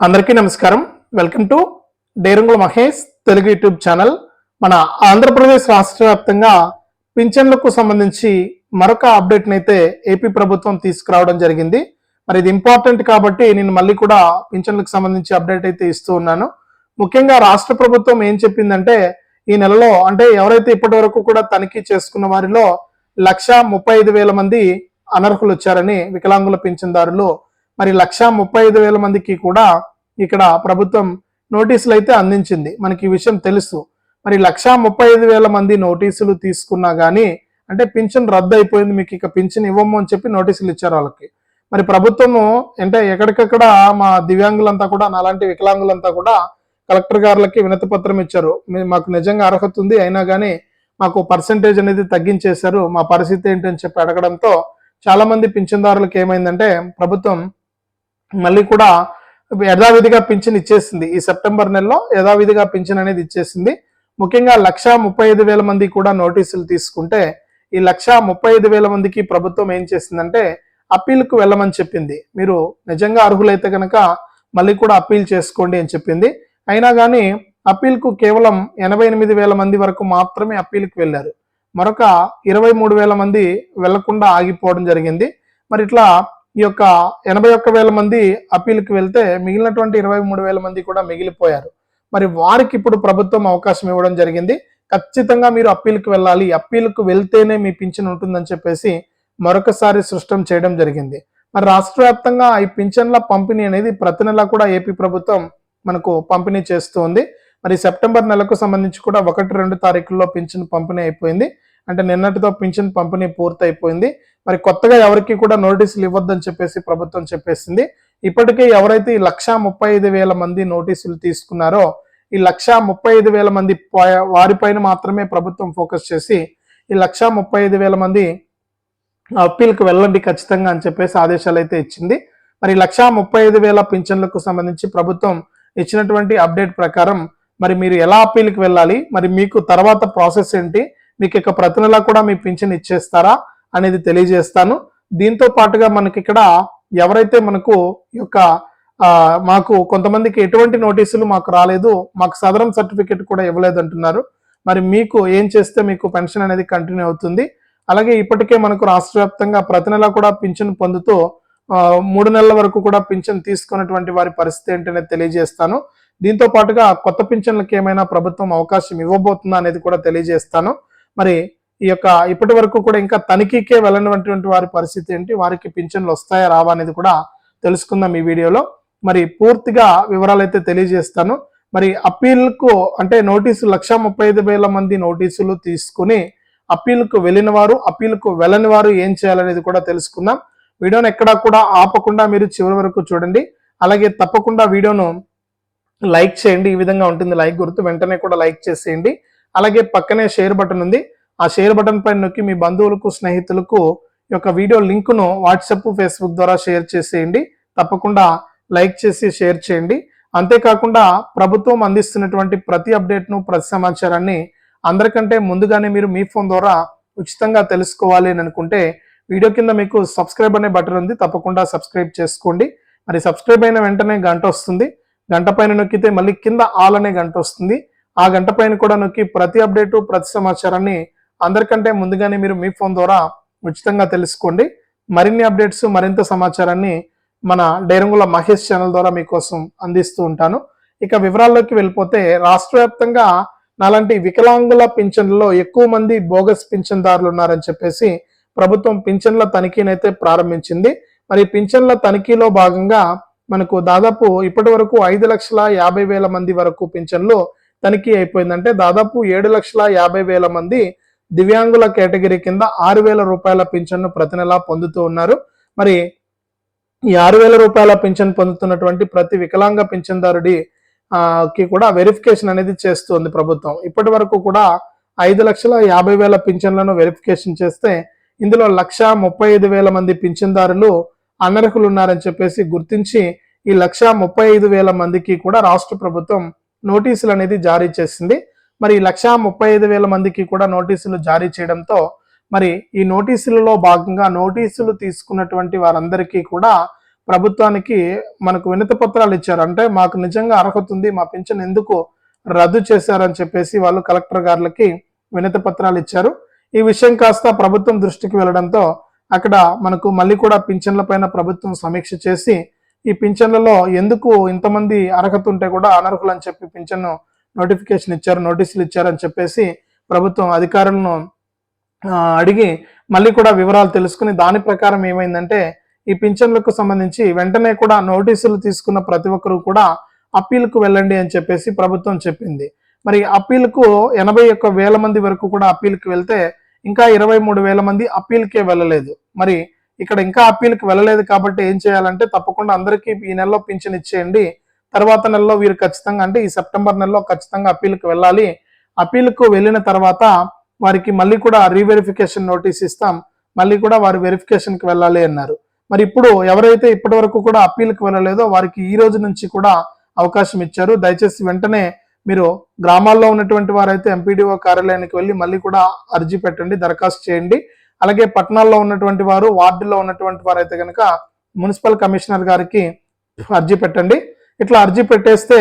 అందరికీ నమస్కారం. Welcome to Derangula Mahesh Telugu YouTube channel. మన ఆంధ్రప్రదేశ్ రాష్ట్ర వ్యాప్తంగా పింఛన్లకు సంబంధించి మరొక అప్డేట్ అయితే ఏపీ ప్రభుత్వం తీసుకురావడం జరిగింది. మరి ఇది ఇంపార్టెంట్ కాబట్టి నేను మళ్ళీ కూడా పింఛన్లకు సంబంధించి అప్డేట్ అయితే ఇస్తూ ఉన్నాను. ముఖ్యంగా రాష్ట్ర ప్రభుత్వం ఏం చెప్పిందంటే ఈ నెలలో అంటే ఎవరైతే ఇప్పటి వరకు కూడా తనిఖీ చేసుకున్న వారిలో లక్ష ముప్పై ఐదు వేల మంది అనర్హులు వచ్చారని వికలాంగుల పింఛన్దారులు మరి లక్ష ముప్పై ఐదు వేల మందికి కూడా ఇక్కడ ప్రభుత్వం నోటీసులు అయితే అందించింది. మనకి ఈ విషయం తెలుసు. మరి లక్ష ముప్పై ఐదు వేల మంది నోటీసులు తీసుకున్నా కానీ అంటే పింఛన్ రద్దు అయిపోయింది మీకు ఇక పింఛన్ ఇవ్వము అని చెప్పి నోటీసులు ఇచ్చారు వాళ్ళకి. మరి ప్రభుత్వము అంటే ఎక్కడికక్కడ మా దివ్యాంగులంతా కూడా నాలాంటి వికలాంగులంతా కూడా కలెక్టర్ గారులకి వినతి పత్రం ఇచ్చారు. మీ- మాకు నిజంగా అర్హత ఉంది అయినా కానీ మాకు పర్సంటేజ్ అనేది తగ్గించేశారు. మా పరిస్థితి ఏంటి అని చెప్పి అడగడంతో చాలా మంది పింఛన్దారులకు ఏమైందంటే ప్రభుత్వం మళ్ళీ కూడా యథావిధిగా పింఛన్ ఇచ్చేసింది. ఈ సెప్టెంబర్ నెలలో యథావిధిగా పింఛన్ అనేది ఇచ్చేసింది. ముఖ్యంగా లక్ష ముప్పై ఐదు వేల మంది కూడా నోటీసులు తీసుకుంటే ఈ లక్ష ముప్పై ఐదు వేల మందికి ప్రభుత్వం ఏం చేసిందంటే అప్పీల్కు వెళ్ళమని చెప్పింది. మీరు నిజంగా అర్హులైతే కనుక మళ్ళీ కూడా అప్పీల్ చేసుకోండి అని చెప్పింది. అయినా కానీ అప్పీల్కు కేవలం ఎనభై ఎనిమిది వేల మంది వరకు మాత్రమే అప్పీల్కి వెళ్ళారు. మరొక ఇరవై మూడు వేల మంది వెళ్ళకుండా ఆగిపోవడం జరిగింది. మరి ఇట్లా ఈ యొక్క ఎనభై ఒక్క వేల మంది అప్పీల్కి వెళ్తే మిగిలినటువంటి ఇరవై మూడు వేల మంది కూడా మిగిలిపోయారు. మరి వారికి ఇప్పుడు ప్రభుత్వం అవకాశం ఇవ్వడం జరిగింది. ఖచ్చితంగా మీరు అప్పీల్కి వెళ్ళాలి. అప్పీల్కు వెళ్తేనే మీ పింఛన్ ఉంటుందని చెప్పేసి మరొకసారి సృష్టం చేయడం జరిగింది. మరి రాష్ట్ర వ్యాప్తంగా ఈ పింఛన్ల పంపిణీ అనేది ప్రతి నెల కూడా ఏపీ ప్రభుత్వం మనకు పంపిణీ చేస్తుంది మరి సెప్టెంబర్ నెలకు సంబంధించి కూడా ఒకటి రెండు తారీఖుల్లో పింఛన్ పంపిణీ అయిపోయింది. అంటే నిన్నటితో పింఛన్ పంపిణీ పూర్తి అయిపోయింది మరి కొత్తగా ఎవరికి కూడా నోటీసులు ఇవ్వద్దని చెప్పేసి ప్రభుత్వం చెప్పేసింది. ఇప్పటికే ఎవరైతే ఈ లక్ష ముప్పై ఐదు వేల మంది నోటీసులు తీసుకున్నారో ఈ లక్ష ముప్పై ఐదు వేల మంది వారిపైన మాత్రమే ప్రభుత్వం ఫోకస్ చేసి ఈ లక్ష ముప్పై ఐదు వేల మంది అప్పీల్కి వెళ్ళండి ఖచ్చితంగా అని చెప్పేసి ఆదేశాలు అయితే ఇచ్చింది. మరి లక్ష ముప్పై ఐదు వేల పింఛన్లకు సంబంధించి ప్రభుత్వం ఇచ్చినటువంటి అప్డేట్ ప్రకారం మరి మీరు ఎలా అప్పీల్కి వెళ్ళాలి? మరి మీకు తర్వాత ప్రాసెస్ ఏంటి? మీకు ఇక ప్రతి నెల కూడా మీ పింఛన్ ఇచ్చేస్తారా? అనేది తెలియజేస్తాను. దీంతో పాటుగా మనకి ఇక్కడ ఎవరైతే మనకు యొక్క మాకు కొంతమందికి ఎటువంటి నోటీసులు మాకు రాలేదు మాకు సదరం సర్టిఫికేట్ కూడా ఇవ్వలేదు అంటున్నారు మరి మీకు ఏం చేస్తే మీకు పెన్షన్ అనేది కంటిన్యూ అవుతుంది. అలాగే ఇప్పటికే మనకు రాష్ట్ర వ్యాప్తంగా ప్రతి నెల కూడా పింఛన్ పొందుతూ మూడు నెలల వరకు కూడా పింఛన్ తీసుకున్నటువంటి వారి పరిస్థితి ఏంటనేది తెలియజేస్తాను. దీంతో పాటుగా కొత్త పింఛన్లకు ఏమైనా ప్రభుత్వం అవకాశం ఇవ్వబోతుందా అనేది కూడా తెలియజేస్తాను. మరి ఈ యొక్క ఇప్పటి వరకు కూడా ఇంకా తనిఖీకే వెళ్ళినటువంటి వారి పరిస్థితి ఏంటి? వారికి పింఛన్లు వస్తాయా రావా అనేది కూడా తెలుసుకుందాం ఈ వీడియోలో. మరి పూర్తిగా వివరాలు అయితే తెలియజేస్తాను. మరి అప్పీల్కు అంటే నోటీసు లక్ష ముప్పై ఐదు వేల మంది నోటీసులు తీసుకుని అప్పీల్కు వెళ్ళిన వారు అప్పీల్కు వెళ్ళని వారు ఏం చేయాలనేది కూడా తెలుసుకుందాం. వీడియోను ఎక్కడా కూడా ఆపకుండా మీరు చివరి వరకు చూడండి. అలాగే తప్పకుండా వీడియోను లైక్ చేయండి. ఈ విధంగా ఉంటుంది లైక్ గుర్తు వెంటనే కూడా లైక్ చేసేయండి. అలాగే పక్కనే షేర్ బటన్ ఉంది. ఆ షేర్ బటన్ పైన నొక్కి మీ బంధువులకు స్నేహితులకు ఈ యొక్క వీడియో లింక్ను వాట్సాప్ ఫేస్బుక్ ద్వారా షేర్ చేసేయండి. తప్పకుండా లైక్ చేసి షేర్ చేయండి. అంతేకాకుండా ప్రభుత్వం అందిస్తున్నటువంటి ప్రతి అప్డేట్ను ప్రతి సమాచారాన్ని అందరికంటే ముందుగానే మీరు మీ ఫోన్ ద్వారా ఉచితంగా తెలుసుకోవాలి అని అనుకుంటే వీడియో కింద మీకు సబ్స్క్రైబ్ అనే బటన్ ఉంది. తప్పకుండా సబ్స్క్రైబ్ చేసుకోండి. మరి సబ్స్క్రైబ్ అయిన వెంటనే గంట వస్తుంది. గంట పైన నొక్కితే మళ్ళీ కింద ఆల్ అనే గంట వస్తుంది. ఆ గంట పైన కూడా నొక్కి ప్రతి అప్డేటు ప్రతి సమాచారాన్ని అందరికంటే ముందుగానే మీరు మీ ఫోన్ ద్వారా ఉచితంగా తెలుసుకోండి. మరిన్ని అప్డేట్స్ మరింత సమాచారాన్ని మన డైరంగుల మహేష్ ఛానల్ ద్వారా మీకోసం అందిస్తూ ఉంటాను. ఇక వివరాల్లోకి వెళ్ళిపోతే రాష్ట్ర వ్యాప్తంగా నాలాంటి వికలాంగుల పింఛన్లలో ఎక్కువ మంది బోగస్ పింఛన్దారులు ఉన్నారని చెప్పేసి ప్రభుత్వం పింఛన్ల తనిఖీనైతే ప్రారంభించింది. మరి పింఛన్ల తనిఖీలో భాగంగా మనకు దాదాపు ఇప్పటి వరకు ఐదు లక్షల యాభై వేల మంది వరకు పింఛన్లు తనిఖీ అయిపోయిందంటే దాదాపు ఏడు లక్షల యాభై వేల మంది దివ్యాంగుల కేటగిరీ కింద ఆరు వేల రూపాయల పింఛన్ను ప్రతి నెలా పొందుతూ ఉన్నారు. మరి ఈ ఆరు వేల రూపాయల పింఛన్ పొందుతున్నటువంటి ప్రతి వికలాంగ పింఛన్దారుడి కి కూడా వెరిఫికేషన్ అనేది చేస్తుంది ప్రభుత్వం. ఇప్పటి వరకు కూడా ఐదు లక్షల యాభై వేల పింఛన్లను వెరిఫికేషన్ చేస్తే ఇందులో లక్ష ముప్పై ఐదు వేల మంది పింఛన్దారులు అనర్హులు ఉన్నారని చెప్పేసి గుర్తించి ఈ లక్ష ముప్పై ఐదు వేల మందికి కూడా రాష్ట్ర ప్రభుత్వం నోటీసులు అనేది జారీ చేసింది. మరి లక్షా ముప్పై ఐదు వేల మందికి కూడా నోటీసులు జారీ చేయడంతో మరి ఈ నోటీసులలో భాగంగా నోటీసులు తీసుకున్నటువంటి వారందరికీ కూడా ప్రభుత్వానికి మనకు వినతి పత్రాలు ఇచ్చారు. అంటే మాకు నిజంగా అర్హత ఉంది మా పింఛన్ ఎందుకు రద్దు చేశారని చెప్పేసి వాళ్ళు కలెక్టర్ గారులకి వినతి పత్రాలు ఇచ్చారు. ఈ విషయం కాస్త ప్రభుత్వం దృష్టికి వెళ్ళడంతో అక్కడ మనకు మళ్ళీ కూడా పింఛన్ల పైన ప్రభుత్వం సమీక్ష చేసి ఈ పింఛన్లలో ఎందుకు ఇంతమంది అర్హత ఉంటే కూడా అనర్హులు అని చెప్పి పింఛన్ను నోటిఫికేషన్ ఇచ్చారు నోటీసులు ఇచ్చారని చెప్పేసి ప్రభుత్వం అధికారులను అడిగి మళ్ళీ కూడా వివరాలు తెలుసుకుని దాని ప్రకారం ఏమైందంటే ఈ పింఛన్లకు సంబంధించి వెంటనే కూడా నోటీసులు తీసుకున్న ప్రతి ఒక్కరూ కూడా అప్పీల్కు వెళ్ళండి అని చెప్పేసి ప్రభుత్వం చెప్పింది. మరి అప్పీల్కు ఎనభై ఒక్క వేల మంది వరకు కూడా అప్పీల్కి వెళ్తే ఇంకా ఇరవై మూడు వేల మంది అప్పీల్కే వెళ్ళలేదు. మరి ఇక్కడ ఇంకా అప్పీల్కి వెళ్ళలేదు కాబట్టి ఏం చేయాలంటే తప్పకుండా అందరికీ ఈ నెలలో పింఛన్ ఇచ్చేయండి తర్వాత నెలలో వీరు ఖచ్చితంగా అంటే ఈ సెప్టెంబర్ నెలలో ఖచ్చితంగా అప్పీల్కి వెళ్ళాలి. అప్పీల్కు వెళ్ళిన తర్వాత వారికి మళ్ళీ కూడా రీవెరిఫికేషన్ నోటీస్ ఇస్తాం. మళ్ళీ కూడా వారు వెరిఫికేషన్కి వెళ్ళాలి అన్నారు. మరి ఇప్పుడు ఎవరైతే ఇప్పటి వరకు కూడా అప్పీల్కి వెళ్ళలేదో వారికి ఈ రోజు నుంచి కూడా అవకాశం ఇచ్చారు. దయచేసి వెంటనే మీరు గ్రామాల్లో ఉన్నటువంటి వారైతే ఎంపీడీఓ కార్యాలయానికి వెళ్ళి మళ్ళీ కూడా అర్జీ పెట్టండి దరఖాస్తు చేయండి. అలాగే పట్టణాల్లో ఉన్నటువంటి వారు వార్డులో ఉన్నటువంటి వారైతే కనుక మున్సిపల్ కమిషనర్ గారికి అర్జీ పెట్టండి. ఇట్లా అర్జీ పెట్టేస్తే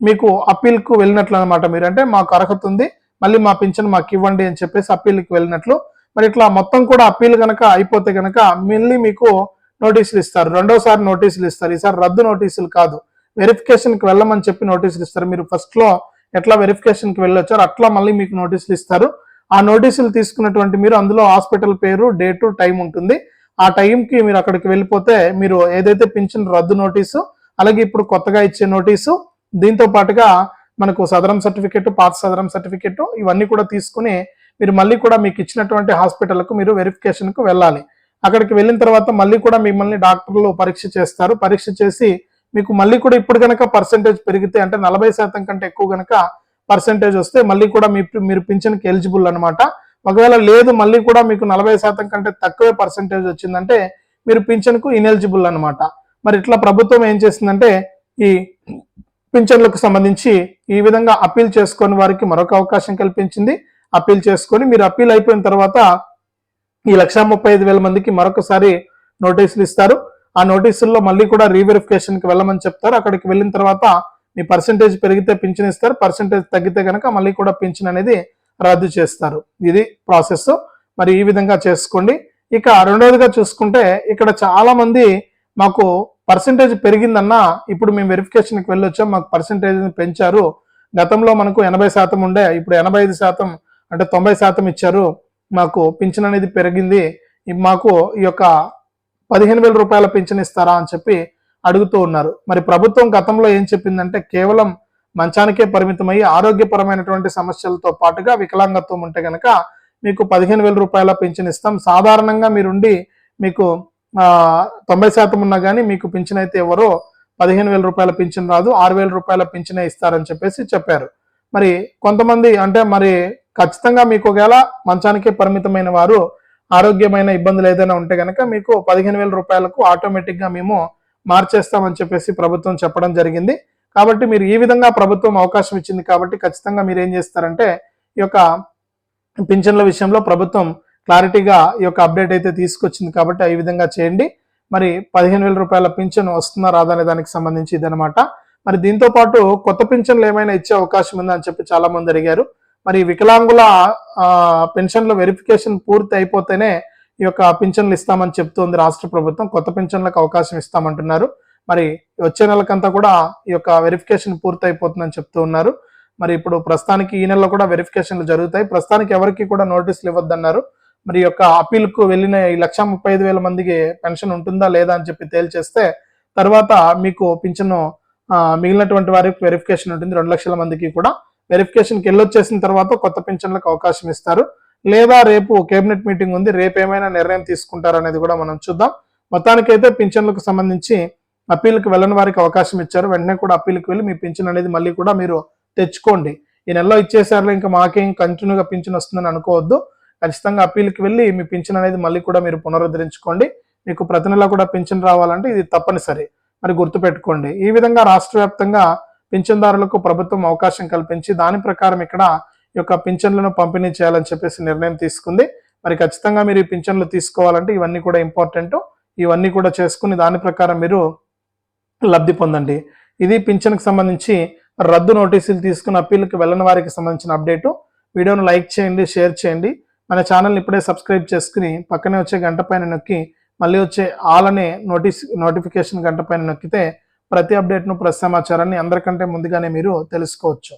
మీకు అప్పీల్కు వెళ్ళినట్లు అనమాట మీరు అంటే మాకు అర్హత ఉంది మళ్ళీ మా పింఛన్ మాకు ఇవ్వండి అని చెప్పేసి అప్పీల్కి వెళ్ళినట్లు. మరి ఇట్లా మొత్తం కూడా అప్పీల్ కనుక అయిపోతే కనుక మళ్ళీ మీకు నోటీసులు ఇస్తారు. రెండోసారి నోటీసులు ఇస్తారు. ఈసారి రద్దు నోటీసులు కాదు. వెరిఫికేషన్కి వెళ్ళమని చెప్పి నోటీసులు ఇస్తారు. మీరు ఫస్ట్లో ఎట్లా వెరిఫికేషన్కి వెళ్ళొచ్చారో అట్లా మళ్ళీ మీకు నోటీసులు ఇస్తారు. ఆ నోటీసులు తీసుకున్నటువంటి మీరు అందులో హాస్పిటల్ పేరు డేటు టైం ఉంటుంది. ఆ టైంకి మీరు అక్కడికి వెళ్ళిపోతే మీరు ఏదైతే పింఛన్ రద్దు నోటీసు అలాగే ఇప్పుడు కొత్తగా ఇచ్చే నోటీసు దీంతో పాటుగా మనకు సదరం సర్టిఫికెట్ పాత సదరం సర్టిఫికెట్ ఇవన్నీ కూడా తీసుకుని మీరు మళ్ళీ కూడా మీకు ఇచ్చినటువంటి హాస్పిటల్కు మీరు వెరిఫికేషన్కు వెళ్ళాలి. అక్కడికి వెళ్ళిన తర్వాత మళ్ళీ కూడా మిమ్మల్ని డాక్టర్లు పరీక్ష చేస్తారు. పరీక్ష చేసి మీకు మళ్ళీ కూడా ఇప్పుడు కనుక పర్సంటేజ్ పెరిగితే అంటే నలభై శాతం కంటే ఎక్కువ కనుక పర్సంటేజ్ వస్తే మళ్ళీ కూడా మీ మీరు పింఛన్కి ఎలిజిబుల్ అనమాట ఒకవేళ లేదు మళ్ళీ కూడా మీకు నలభై శాతం కంటే తక్కువే పర్సంటేజ్ వచ్చిందంటే మీరు పింఛన్కు ఇనెలిజిబుల్ అనమాట మరి ఇట్లా ప్రభుత్వం ఏం చేసిందంటే ఈ పింఛన్లకు సంబంధించి ఈ విధంగా అప్పీల్ చేసుకొని వారికి మరొక అవకాశం కల్పించింది. అప్పీల్ చేసుకొని మీరు అప్పీల్ అయిపోయిన తర్వాత ఈ లక్షా ముప్పై ఐదు వేల మందికి మరొకసారి నోటీసులు ఇస్తారు. ఆ నోటీసుల్లో మళ్ళీ కూడా రీవెరిఫికేషన్కి వెళ్ళమని చెప్తారు. అక్కడికి వెళ్ళిన తర్వాత మీ పర్సంటేజ్ పెరిగితే పింఛన్ ఇస్తారు. పర్సంటేజ్ తగ్గితే కనుక మళ్ళీ కూడా పింఛన్ అనేది రద్దు చేస్తారు. ఇది ప్రాసెస్ మరి ఈ విధంగా చేసుకోండి. ఇక రెండవదిగా చూసుకుంటే ఇక్కడ చాలా మంది మాకు పర్సంటేజ్ పెరిగిందన్నా ఇప్పుడు మేము వెరిఫికేషన్కి వెళ్ళొచ్చాం మాకు పర్సంటేజ్ పెంచారు. గతంలో మనకు ఎనభై శాతం ఉండే ఇప్పుడు ఎనభై ఐదు శాతం అంటే తొంభై శాతం ఇచ్చారు. మాకు పింఛన్ అనేది పెరిగింది. మాకు ఈ యొక్క పదిహేను వేల రూపాయల పింఛన్ ఇస్తారా అని చెప్పి అడుగుతూ ఉన్నారు. మరి ప్రభుత్వం గతంలో ఏం చెప్పిందంటే కేవలం మంచానికే పరిమితమయ్యి ఆరోగ్యపరమైనటువంటి సమస్యలతో పాటుగా వికలాంగత్వం ఉంటే కనుక మీకు పదిహేను వేల రూపాయల పింఛన్ ఇస్తాం. సాధారణంగా మీరుండి మీకు తొంభై శాతం ఉన్నా కానీ మీకు పింఛన్ అయితే ఎవరో పదిహేను వేల రూపాయల పింఛన్ రాదు ఆరు వేల రూపాయల పింఛనే ఇస్తారని చెప్పేసి చెప్పారు. మరి కొంతమంది అంటే మరి ఖచ్చితంగా మీకు ఒకవేళ మంచానికే పరిమితమైన వారు ఆరోగ్యమైన ఇబ్బందులు ఏదైనా ఉంటే కనుక మీకు పదిహేను వేల రూపాయలకు ఆటోమేటిక్గా మేము మార్చేస్తామని చెప్పేసి ప్రభుత్వం చెప్పడం జరిగింది. కాబట్టి మీరు ఈ విధంగా ప్రభుత్వం అవకాశం ఇచ్చింది కాబట్టి ఖచ్చితంగా మీరు ఏం చేస్తారంటే ఈ యొక్క పింఛన్ల విషయంలో ప్రభుత్వం క్లారిటీగా ఈ యొక్క అప్డేట్ అయితే తీసుకొచ్చింది కాబట్టి ఈ విధంగా చేయండి. మరి పదిహేను వేల రూపాయల పింఛన్ వస్తుందా రాదా అనే దానికి సంబంధించి ఇదనమాట మరి దీంతో పాటు కొత్త పింఛన్లు ఏమైనా ఇచ్చే అవకాశం ఉందా అని చెప్పి చాలా మంది అడిగారు. మరి వికలాంగుల పెన్షన్ల వెరిఫికేషన్ పూర్తి అయిపోతేనే ఈ యొక్క పింఛన్లు ఇస్తామని చెప్తోంది రాష్ట్ర ప్రభుత్వం. కొత్త పింఛన్లకు అవకాశం ఇస్తామంటున్నారు. మరి వచ్చే నెలకంతా కూడా ఈ యొక్క వెరిఫికేషన్ పూర్తి అయిపోతుందని చెప్తూ ఉన్నారు. మరి ఇప్పుడు ప్రస్తుతానికి ఈ నెలలో కూడా వెరిఫికేషన్లు జరుగుతాయి. ప్రస్తుతానికి ఎవరికి కూడా నోటీసులు ఇవ్వద్దన్నారు. మరి యొక్క appeal కు వెళ్ళిన ఈ లక్ష ముప్పై ఐదు వేల మందికి పెన్షన్ ఉంటుందా లేదా అని చెప్పి తేల్చేస్తే తర్వాత మీకు పింఛను మిగిలినటువంటి వారికి వెరిఫికేషన్ ఉంటుంది. రెండు లక్షల మందికి కూడా వెరిఫికేషన్కి వెళ్ళొచ్చేసిన తర్వాత కొత్త పింఛన్లకు అవకాశం ఇస్తారు. లేదా రేపు కేబినెట్ మీటింగ్ ఉంది. రేపు ఏమైనా నిర్ణయం తీసుకుంటారు అనేది కూడా మనం చూద్దాం. మొత్తానికైతే పింఛన్లకు సంబంధించి అప్పీల్కి వెళ్ళని వారికి అవకాశం ఇచ్చారు. వెంటనే కూడా అప్పీల్కి వెళ్ళి మీ పింఛన్ అనేది మళ్ళీ కూడా మీరు తెచ్చుకోండి. ఈ నెలలో ఇచ్చేసారు ఇంకా మాకేం కంటిన్యూగా పింఛన్ వస్తుందని అనుకోవద్దు. ఖచ్చితంగా అప్పీల్కి వెళ్ళి మీ పింఛన్ అనేది మళ్ళీ కూడా మీరు పునరుద్ధరించుకోండి. మీకు ప్రతి నెల కూడా పింఛన్ రావాలంటే ఇది తప్పనిసరి. మరి గుర్తుపెట్టుకోండి. ఈ విధంగా రాష్ట్ర వ్యాప్తంగా పింఛన్దారులకు ప్రభుత్వం అవకాశం కల్పించి దాని ప్రకారం ఇక్కడ ఈ యొక్క పింఛన్లను పంపిణీ చేయాలని చెప్పేసి నిర్ణయం తీసుకుంది. మరి ఖచ్చితంగా మీరు ఈ పింఛన్లు తీసుకోవాలంటే ఇవన్నీ కూడా ఇంపార్టెంట్. ఇవన్నీ కూడా చేసుకుని దాని ప్రకారం మీరు లబ్ధి పొందండి. ఇది పింఛన్కి సంబంధించి రద్దు నోటీసులు తీసుకుని అప్పీల్కి వెళ్ళని వారికి సంబంధించిన అప్డేటు. వీడియోను లైక్ చేయండి షేర్ చేయండి. మన ఛానల్ని ఇప్పుడే సబ్స్క్రైబ్ చేసుకుని పక్కనే వచ్చే గంట పైన నొక్కి మళ్ళీ వచ్చే ఆల్ అనే నోటీస్ నోటిఫికేషన్ గంట పైన నొక్కితే ప్రతి అప్డేట్ను ప్రతి సమాచారాన్ని అందరికంటే ముందుగానే మీరు తెలుసుకోవచ్చు.